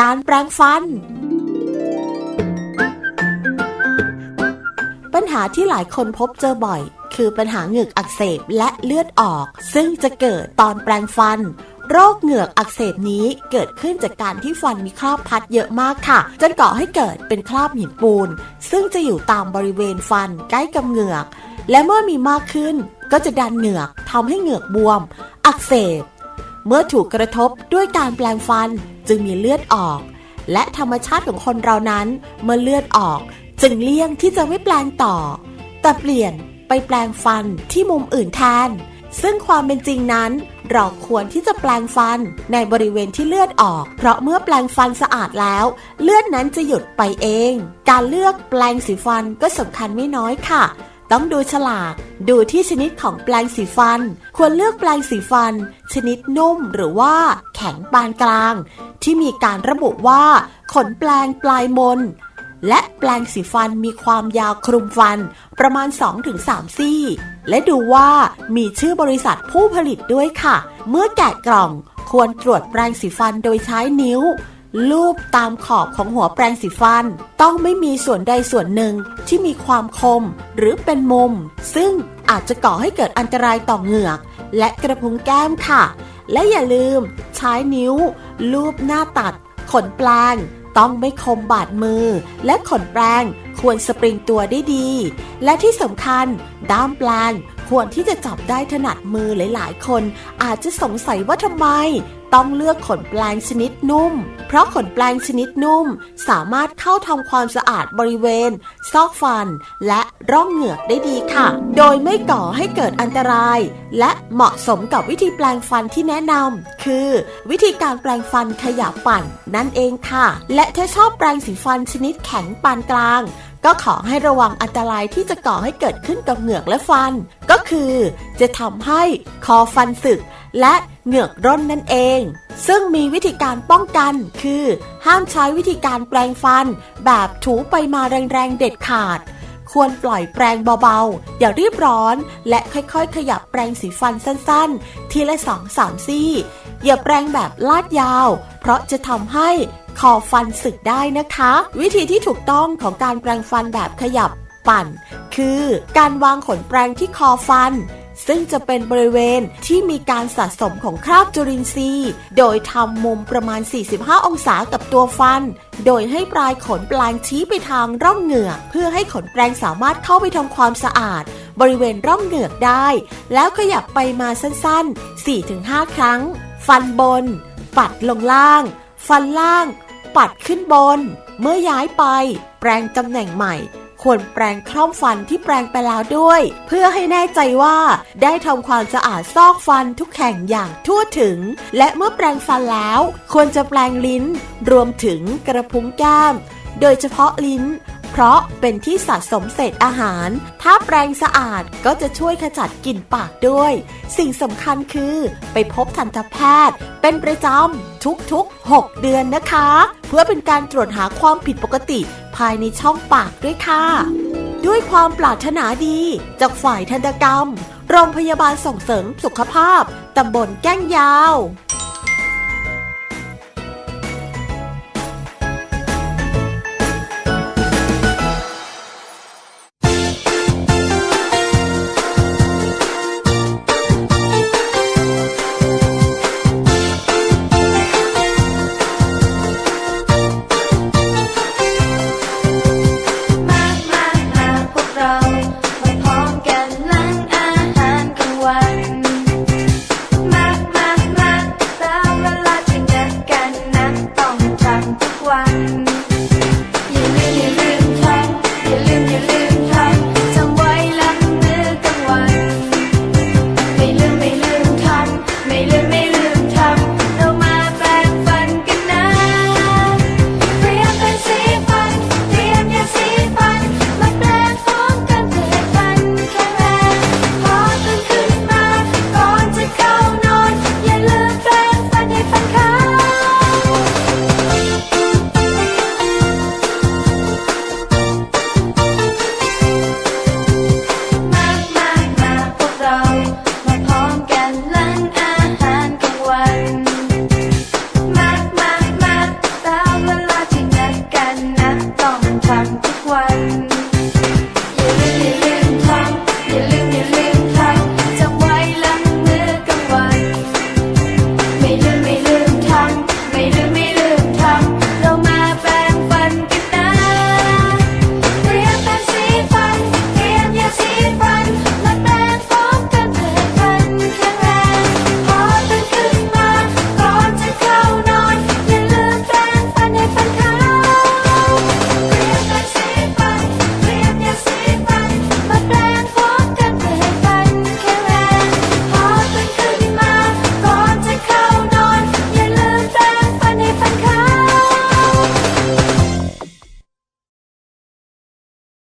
การแปรงฟัน ปัญหาที่หลายคนพบเจอบ่อย คือปัญหาเหงือกอักเสบและเลือดออก ซึ่งจะเกิดตอนแปรงฟันโรคเหงือกอักเสบนี้เกิดขึ้นจากการที่ฟันมีคราบพัดเยอะมากค่ะ จนก่อให้เกิดเป็นคราบหินปูน ซึ่งจะอยู่ตามบริเวณฟันใกล้กับเหงือก และเมื่อมีมากขึ้นก็จะดันเหงือกทำให้เหงือกบวม อักเสบ เมื่อถูกกระทบด้วยการแปลงฟันจึงมีเลือดออก และธรรมชาติของคนเรานั้น เมื่อเลือดออกจึงเลี่ยงที่จะไม่แปลงต่อ แต่เปลี่ยนไปแปลงฟันที่มุมอื่นแทน ซึ่งความเป็นจริงนั้น เราควรที่จะแปลงฟันในบริเวณที่เลือดออก เพราะเมื่อแปลงฟันสะอาดแล้ว เลือดนั้นจะหยุดไปเอง การเลือกแปลงสีฟันก็สำคัญไม่น้อยค่ะ ต้องดูฉลาก ดูที่ชนิดของแปลงสีฟัน ควรเลือกแปลงสีฟัน ชนิดนุ่มหรือว่าแข็งปานกลาง ที่มีการระบุว่า ขนแปลงปลายมน และแปลงสีฟันมีความยาวคลุมฟัน ประมาณ 2-3 ซี่ และดูว่ามีชื่อบริษัทผู้ผลิตด้วยค่ะ เมื่อแกะกล่องควรตรวจแปลงสีฟันโดยใช้นิ้ว ลูบตามขอบของหัวแปรงสีฟัน ต้องไม่มีส่วนใดส่วนหนึ่งที่มีความคมหรือเป็นมุม ซึ่งอาจจะก่อให้เกิดอันตรายต่อเหงือก และกระพุ้งแก้มค่ะ และอย่าลืมใช้นิ้ว ลูบหน้าตัด ขนแปลงต้องไม่คมบาดมือ และขนแปลงควรสปริงตัวได้ดี และที่สำคัญ ด้ามแปลงควรที่จะจับได้ถนัดมือหลาย ๆ คน อาจจะสงสัยว่าทำไม ต้องเลือกขนแปลงชนิดนุ่ม เพราะขนแปลงชนิดนุ่ม สามารถเข้าทำความสะอาดบริเวณ ซอกฟัน และร่องเหงือกได้ดีค่ะ โดยไม่ก่อให้เกิดอันตราย และเหมาะสมกับวิธีแปลงฟันที่แนะนำคือ วิธีการแปลงฟันขยับปั่นนั่นเองค่ะ และถ้าชอบแปลงสีฟันชนิดแข็งปานกลาง ก็ขอให้ระวังอันตรายที่จะก่อให้เกิดขึ้นกับเหงือกและฟัน ก็คือจะทำให้คอฟันสึกและเหงือกร่นนั่นเอง ซึ่งมีวิธีการป้องกันคือ ห้ามใช้วิธีการแปรงฟัน แบบถูไปมาแรงๆเด็ดขาด ควรปล่อยแปรงเบาๆ อย่ารีบร้อน และค่อยๆ ขยับแปรงสีฟันสั้นๆ ทีละสองสามซี่ อย่าแปรงแบบลาดยาว เพราะจะทำให้ คอฟันสึกได้นะคะ วิธีที่ถูกต้องของการแปรงฟันแบบขยับปั่น คือการวางขนแปรงที่คอฟัน ซึ่งจะเป็นบริเวณที่มีการสะสมของคราบจุลินทรีย์ โดยทำมุมประมาณ 45 องศากับตัวฟัน โดยให้ปลายขนแปลงชี้ไปทางร่องเหงือก เพื่อให้ขนแปลงสามารถเข้าไปทำความสะอาดบริเวณร่องเหงือกได้ แล้วขยับไปมาสั้นๆ 4-5 ครั้ง ฟันบน ปัดลงล่าง ฟันล่าง ปัดขึ้นบน เมื่อย้ายไป แปลงตำแหน่งใหม่ ควรแปลงคล่อมฟันที่แปลงไปแล้วด้วย เพื่อให้แน่ใจว่าได้ทำความสะอาดซอกฟันทุกแห่งอย่างทั่วถึง และเมื่อแปลงฟันแล้ว ควรจะแปลงลิ้น รวมถึงกระพุ้งแก้ม โดยเฉพาะลิ้น เพราะเป็นที่สะสมเศษอาหาร ถ้าแปรงสะอาดก็จะช่วยขจัดกลิ่นปากด้วย สิ่งสำคัญคือไปพบทันตแพทย์ เป็นประจำทุกๆ 6 เดือนนะคะ เพื่อเป็นการตรวจหาความผิดปกติภายในช่องปากด้วยค่ะ ด้วยความปรารถนาดีจากฝ่ายทันตกรรม โรงพยาบาลส่งเสริมสุขภาพตำบลแก้งยาว